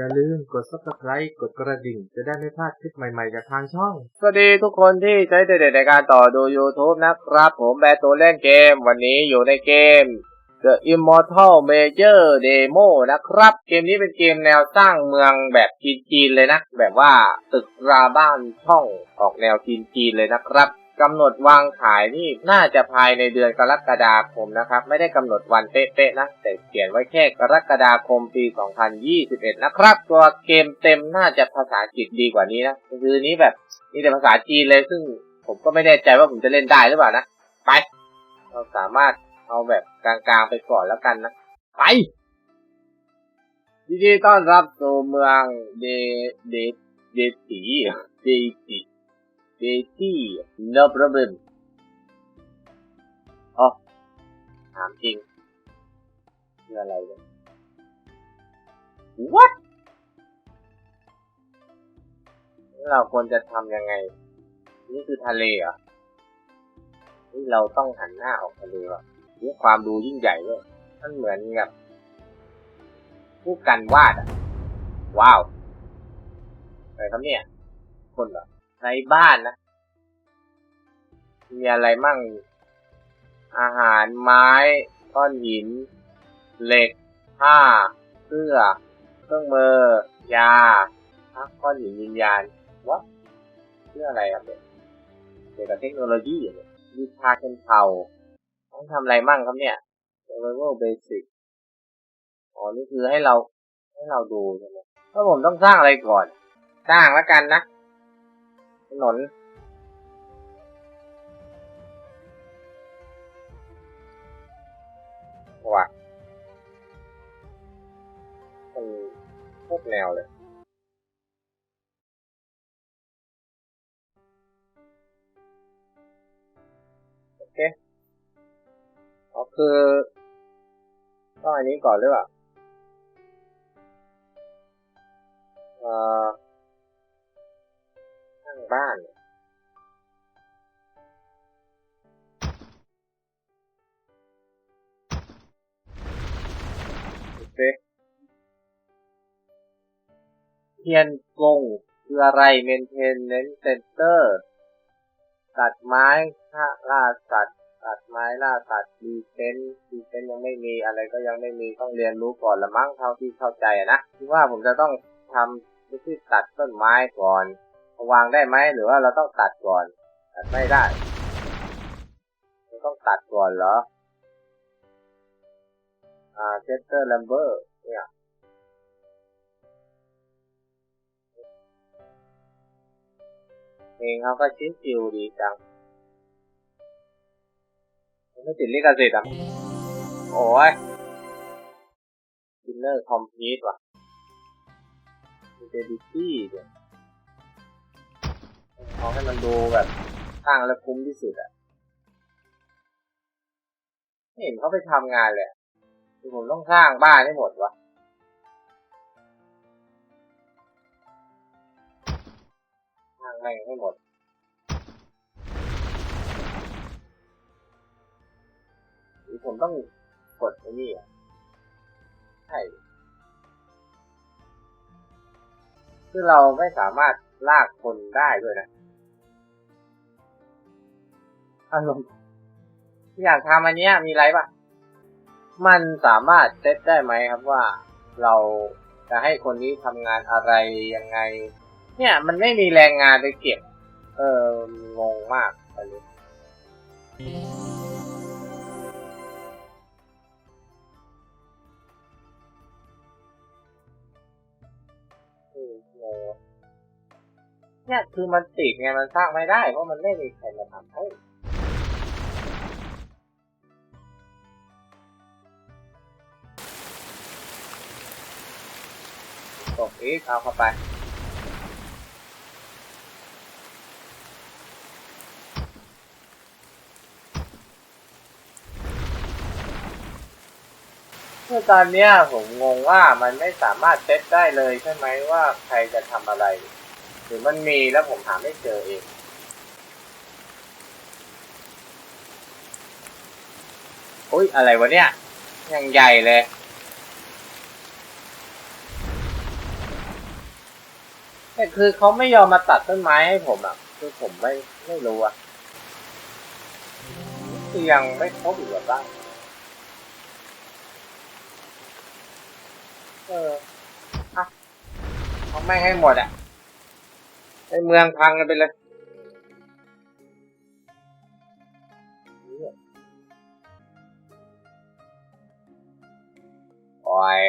อย่าลืมกด subscribe กดกระดิ่ง จะได้ไม่พลาดคลิปใหม่ๆจากทางช่อง สวัสดีทุกคนที่ใช้เด็ดในการต่อดู YouTube นะครับ ผมแบร์ตัวเล่นเกม วันนี้อยู่ในเกม The Immortal Major Demo นะครับ เกมนี้เป็นเกมแนวสร้างเมืองแบบจีนๆเลยนะ แบบว่าตึกราบ้านช่องออกแนวจีนๆเลยนะครับ กำหนดวางขายนี่น่าจะภายในเดือนกรกฎาคมนะครับ ไม่ได้กำหนดวันเป๊ะๆนะ แต่เขียนไว้แค่กรกฎาคมปี 2021 นะครับ ตัวเกมเต็มน่าจะภาษาอังกฤษดีกว่านี้นะคือนี้แบบมีแต่ภาษาจีนเลยซึ่งผมก็ไม่แน่ใจว่าผมจะเล่นได้หรือเปล่านะ ไป เราสามารถเอาแบบกลางๆไปก่อนแล้วกันนะ ไปยินดีต้อนรับสู่เมืองเดเดเดตีเดตี เดตี no problem อ๋อถามจริงคืออะไรเนี่ย what เราควรจะทำยังไง นี่คือทะเลเหรอนี่เราต้องหันหน้าออกทะเลว่ะนี่ความดูยิ่งใหญ่เลยมันเหมือนกับผู้กันวาดอะ ว้าวอะไรครับเนี่ย คนเหรอ ในบ้านนะ มีอะไรมั่ง อาหารไม้ก้อนหิน เหล็ก ผ้า เสื้อ เครื่องมือ ยาพักก้อนหินวิญญาณวะเพื่ออะไรครับเนี่ยเกี่ยวกับเทคโนโลยีเนี่ยวิชาชนเผ่าต้องทำอะไรมั่งครับเนี่ย survival basic อ๋อ นี่คือให้เราให้เราดูใช่ไหมถ้าผมต้องสร้างอะไรก่อน สร้างแล้วกันนะ ถนน ว่ะมันโคตรแนวเลยโอเคอ๋อคือต้องอันนี้ก่อนหรือเปล่าอ่า บ้านโอเคเทียนกงคืออะไร maintenance center ตัดไม้ฆ่าล่าสัตว์ ตัดไม้ล่าสัตว์ดีเซนดีเซนยังไม่มีอะไรก็ยังไม่มีต้องเรียนรู้ก่อนละมั้งเท่าที่เข้าใจอะนะคิดว่าผมจะต้องทำวิธีตัดต้นไม้ก่อน วางได้ไหมหรือว่าเราต้องตัดก่อน ตัดไม่ได้เราต้องตัดก่อนเหรอ อ่าเจสเตอร์ลัมเบอร์เนี่ยเพลงเขาก็ชิ้นจิวดีจังไม่ติดลิขสิทธิ์อะ โอ้ยดินเนอร์คอมพลีทว่ะเดบิตี้เนี่ย เอาให้มันดูแบบสร้างแล้วคุ้มที่สุดอะเห็นเขาไปทำงานเลยคือผมต้องสร้างบ้านให้หมดวะสร้างแม่งให้หมดหรือผมต้องกดไอ้นี่อะใช่ คือเราไม่สามารถลากคนได้ด้วยนะ อารมณ์อยากทำอันเนี้ยมีไรปะมันสามารถเซตได้ไหมครับว่าเราจะให้คนนี้ทำงานอะไรยังไง เนี่ย มันไม่มีแรงงานไปเก็บ เอองงมากอันนี้เออเนี่ยคือมันติดไงมันสร้างไม่ได้ เพราะมันไม่มีใครมาทำให้ กอีกเอาเข้าไปเมื่อตอนเนี้ยผมงงว่ามันไม่สามารถเซตได้เลยใช่ไหมว่าใครจะทำอะไร หรือมันมีแล้วผมหาไม่เจอเองอุ้ยอะไรวะเนี่ยยังใหญ่เลย แต่คือเขาไม่ยอมมาตัดต้นไม้ให้ผมอะ คือผมไม่ไม่รู้อะคือยังไม่ครบอีกเหรอบ้างเอออะเขาไม่ให้หมดอะในเมืองพังกันไปเลยโอ้ย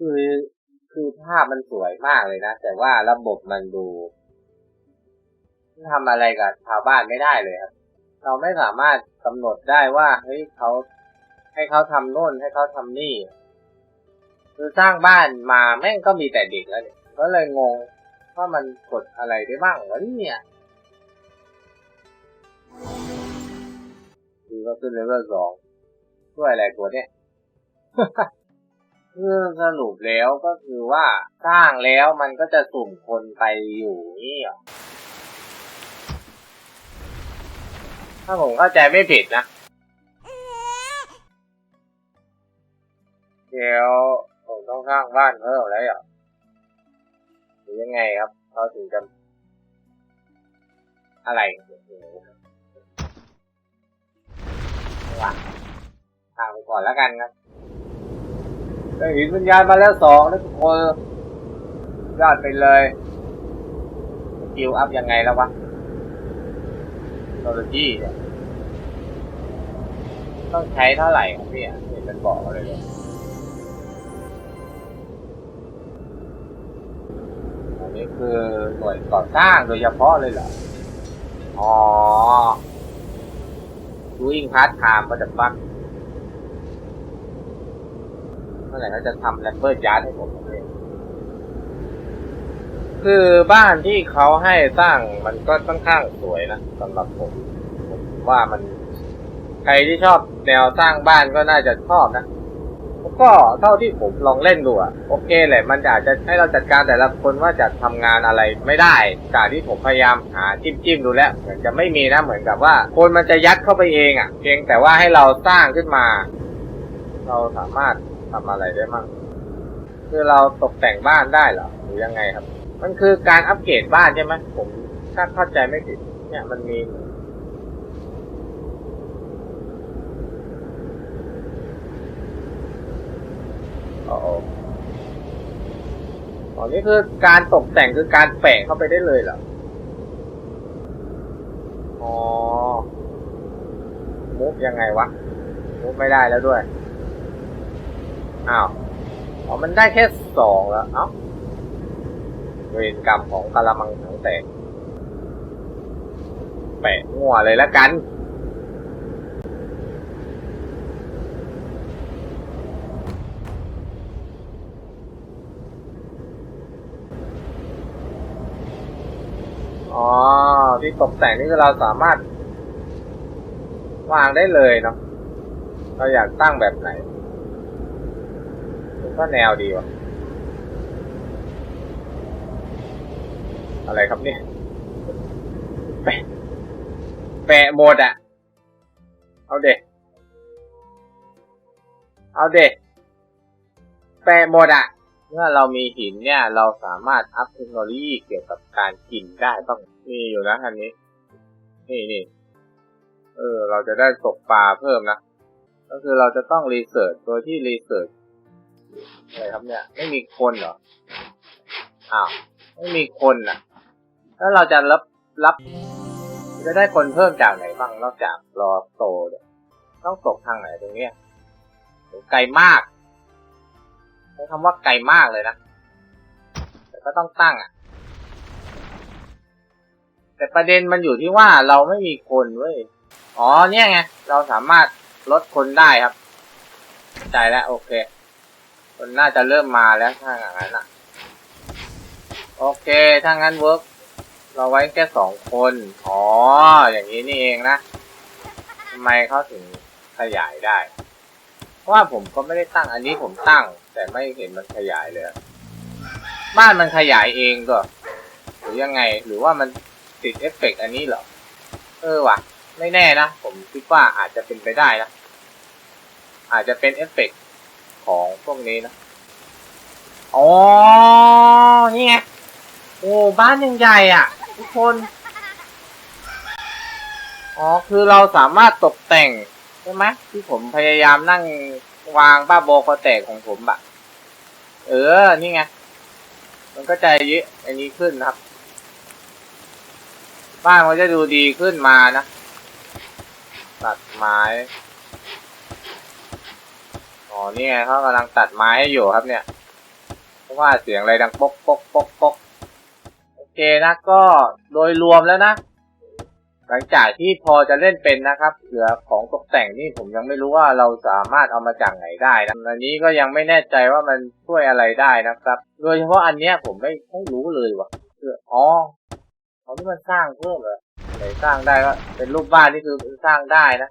คือคือภาพมันสวยมากเลยนะ แต่ว่าระบบมันดูทำอะไรกับชาวบ้านไม่ได้เลยครับ เราไม่สามารถกำหนดได้ว่าเฮ้ยเขาให้เขาทำโน่นให้เขาทำนี่ คือสร้างบ้านมาแม่งก็มีแต่เด็กแล้วเนี่ยก็เลยงงว่ามันกดอะไรได้บ้างวะเนี่ยคือก็ขึ้นเลเวลสองช่วยอะไรตัวเนี่ย คือสรุปแล้วก็คือว่าสร้างแล้วมันก็จะสุ่มคนไปอยู่นี่หรอถ้าผมเข้าใจไม่ผิดนะ เดี๋ยวผมต้องสร้างบ้านเพิ่มแล้วเหรอหรือยังไงครับเขาถึงจะอะไรว่ะสร้างไปก่อนแล้วกันครับ ได้หินวิญญาณมาแล้วสองนะทุกคนยอดไปเลยกิลอัพยังไงแล้ววะเทคโนโลยีเนี่ยต้องใช้เท่าไหร่ครับพี่อะเห็นมันบอกเลยเลยอันนี้คือหน่วยก่อสร้างโดยเฉพาะเลยเหรอ อ๋อ doing part time ก็จะฟัก เมื่อไหร่เขาจะทำแรปเปอร์ยาร์ดให้ผมเนี่ยคือบ้านที่เขาให้สร้างมันก็ค่อนข้างสวยนะสำหรับผมผมว่ามันใครที่ชอบแนวสร้างบ้านก็น่าจะชอบนะแล้วก็เท่าที่ผมลองเล่นดูอะโอเคแหละ มันอาจจะให้เราจัดการแต่ละคนว่าจะทำงานอะไรไม่ได้ จากที่ผมพยายามหาจิ้มจิ้มๆดูแล้วเหมือนจะไม่มีนะเหมือนกับว่า คนมันจะยัดเข้าไปเองอะเพียงแต่ว่าให้เราสร้างขึ้นมา เราสามารถ ทำอะไรได้มั่งคือเราตกแต่งบ้านได้เหรอหรือยังไงครับ มันคือการอัปเกรดบ้านใช่ไหมผมถ้าเข้าใจไม่ผิด เนี่ยมันมีอ๋ออ๋อนี่คือการตกแต่งคือการแปะเข้าไปได้เลยเหรออ๋อมุกยังไงวะมุกไม่ได้แล้วด้วย อ้าวอ๋อมันได้แค่สองแล้ว เอ้าเวรกรรมของกะละมังถังแตกแปะงัวเลยแล้วกันอ๋อที่ตกแต่งนี่คือเราสามารถ วางได้เลยเนาะเราอยากตั้งแบบไหนมัน ก็แนวดีวะอะไรครับเนี่ยแปะแปะหมดอะเอาเด็เอาเด็แปะหมดอะเมื่อเรามีหินเนี่ย เราสามารถอัพเทคโนโลยีเกี่ยวกับการกินได้ต้องมีอยู่นะอันนี้ นี่นี่เออ เราจะได้ตกปลาเพิ่มนะ ก็คือเราจะต้องรีเสิร์ช โดยที่รีเสิร์ช อะไรครับเนี่ย ไม่มีคนเหรอ อ้าว ไม่มีคนน่ะแล้วเราจะรับรับ จะได้คนเพิ่มจากไหนบ้างนอกจากรอโตเนี่ยต้องตกทางไหนตรงเนี้ยไกลมากใช้คำว่าไกลมากเลยนะ แต่ก็ต้องตั้งอะ แต่ประเด็นมันอยู่ที่ว่าเราไม่มีคนเว้ย อ๋อเนี่ยไง เราสามารถลดคนได้ครับ ใจแล้วโอเค คนน่าจะเริ่มมาแล้วถ้าอย่างนั้นอะ โอเค ถ้างั้นเวิร์กเราไว้แค่สองคน อ๋อ อย่างนี้นี่เองนะทำไมเขาถึงขยายได้ เพราะว่าผมก็ไม่ได้ตั้งอันนี้ผมตั้ง แต่ไม่เห็นมันขยายเลย บ้านมันขยายเองก็ หรือยังไง หรือว่ามันติดเอฟเฟกต์อันนี้เหรอ เออว่ะ ไม่แน่นะ ผมคิดว่าอาจจะเป็นไปได้นะ อาจจะเป็นเอฟเฟกต์ ของพวกนี้นะอ๋อนี่ไงโอ้บ้านยังใหญ่อะ ทุกคนอ๋อคือเราสามารถตกแต่งใช่ไหมที่ผมพยายามนั่งวางบ้าบอคอแตกของผมอะเออ นี่ไง มันก็ใจเยอะอันนี้ขึ้นนะครับ บ้านมันจะดูดีขึ้นมานะ ตัดไม้ อ๋อนี่ไงเขากำลังตัดไม้ให้อยู่ครับเนี่ย เพราะว่าเสียงอะไรดังป๊กป๊กป๊กป๊กโอเคนะก็โดยรวมแล้วนะ หลังจากที่พอจะเล่นเป็นนะครับ เหลือของตกแต่งนี่ผมยังไม่รู้ว่าเราสามารถเอามาจากไหนได้นะอันนี้ก็ยังไม่แน่ใจว่ามันช่วยอะไรได้นะครับ โดยเฉพาะอันเนี้ยผมไม่ไม่รู้เลยว่ะคืออ๋อเขาที่มันสร้างเพิ่มเหรอไหนสร้างได้ก็เป็นรูปบ้านนี่คือสร้างได้นะ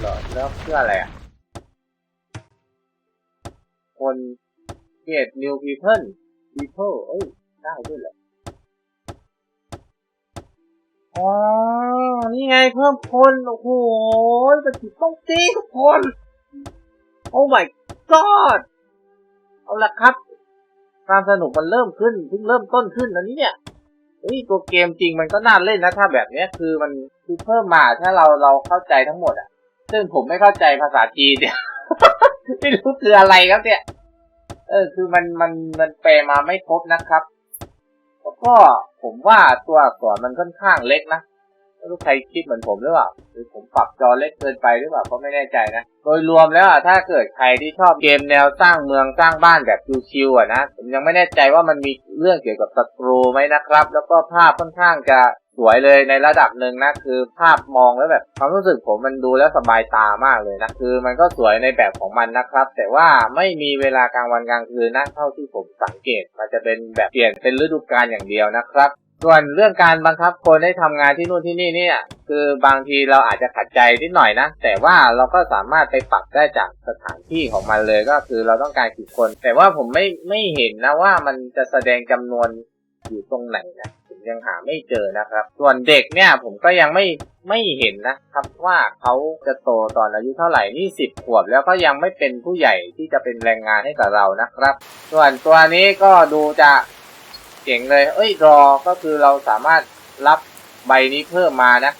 เหรอแล้วเพื่ออะไรอะ คนเกต new people people เอ้ย ได้ด้วยเหรอ อ๋อ นี่ไงเพิ่มคน โอ้โหมันจิต้องตีทุกคน โอ้ my god เอาละครับ ความสนุกมันเริ่มขึ้นเพิ่งเริ่มต้นขึ้นแล้วเนี่ยเฮ้ยตัวเกมจริงมันก็น่าเล่นนะถ้าแบบเนี้ยคือมันคือเพิ่มมาถ้าเราเราเข้าใจทั้งหมดอะ ซึ่งผมไม่เข้าใจภาษาจีนเนี่ย ไม่รู้คืออะไรครับเนี่ย เออ คือมันมันมันแปลมาไม่ครบนะครับ แล้วก็ผมว่าตัวอักษรมันค่อนข้างเล็กนะไม่รู้ใครคิดเหมือนผมหรือเปล่าหรือผมปรับจอเล็กเกินไปหรือเปล่าก็ไม่แน่ใจนะ โดยรวมแล้วอะถ้าเกิดใครที่ชอบเกมแนวสร้างเมืองสร้างบ้านแบบชิวๆอะนะผมยังไม่แน่ใจว่ามันมีเรื่องเกี่ยวกับศัตรูไหมนะครับ แล้วก็ภาพค่อนข้างจะ สวยเลยในระดับหนึ่งนะคือภาพมองแล้วแบบความรู้สึกผมมันดูแล้วสบายตามากเลยนะคือมันก็สวยในแบบของมันนะครับ แต่ว่าไม่มีเวลากลางวันกลางคืนนะเท่าที่ผมสังเกต มันจะเป็นแบบเปลี่ยนเป็นฤดูกาลอย่างเดียวนะครับส่วนเรื่องการบังคับคนให้ทำงานที่นู่นที่นี่เนี่ย คือบางทีเราอาจจะขัดใจนิดหน่อยนะ แต่ว่าเราก็สามารถไปปรับได้จากสถานที่ของมันเลยก็คือเราต้องการกี่คน แต่ว่าผมไม่ไม่เห็นนะว่ามันจะแสดงจำนวนอยู่ตรงไหนนะ ยังหาไม่เจอนะครับ ส่วนเด็กเนี่ยผมก็ยังไม่ไม่เห็นนะครับว่าเขาจะโตตอนอายุเท่าไหร่นี่สิบขวบแล้วก็ยังไม่เป็นผู้ใหญ่ที่จะเป็นแรงงานให้กับเรานะครับ ส่วนตัวนี้ก็ดูจะเจ๋งเลย เอ้ยรอก็คือเราสามารถรับใบนี้เพิ่มมานะ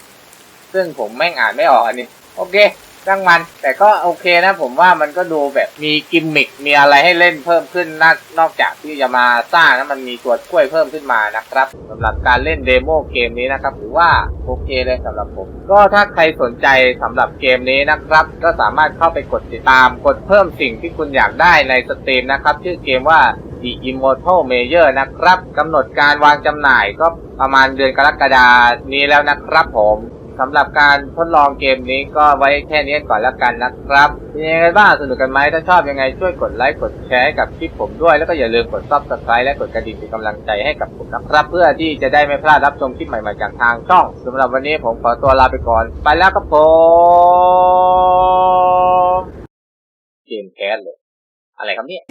ซึ่งผมแม่งอ่านไม่ออกอันนี้ โอเค ช่งมัน แต่ก็โอเคนะผมว่ามันก็ดูแบบมีกิมมิคมีอะไรให้เล่นเพิ่มขึ้นนนอกจากที่จะมาสร้างนะมันมีตัวช่วยเพิ่มขึ้นมานะครับสำหรับการเล่นเดโมเกมนี้นะครับถือว่าโอเคเลยสำหรับผม ก็ถ้าใครสนใจสำหรับเกมนี้นะครับ ก็สามารถเข้าไปกดติดตามกดเพิ่มสิ่งที่คุณอยากได้ในสตรีมนะครับ ชื่อเกมว่า The Immortal Mayor นะครับกำหนดการวางจำหน่ายก็ประมาณเดือนกรกฎานี้แล้วนะครับผม สำหรับการทดลองเกมนี้ก็ไว้แค่นี้ก่อนแล้วกันนะครับเป็นยังไงบ้างสนุกกันไหมถ้าชอบยังไงช่วยกดไลค์กดแชร์กับคลิปผมด้วย แล้วก็อย่าลืมกด Subscribe และกดกระดิ่งเป็นกำลังใจให้กับผมนะครับเพื่อที่จะได้ไม่พลาดรับชมคลิปใหม่ๆจากทางช่องสำหรับวันนี้ผมขอตัวลาไปก่อน ไปแล้วครับผมเกมแคสเลยอะไรครับเนี่ย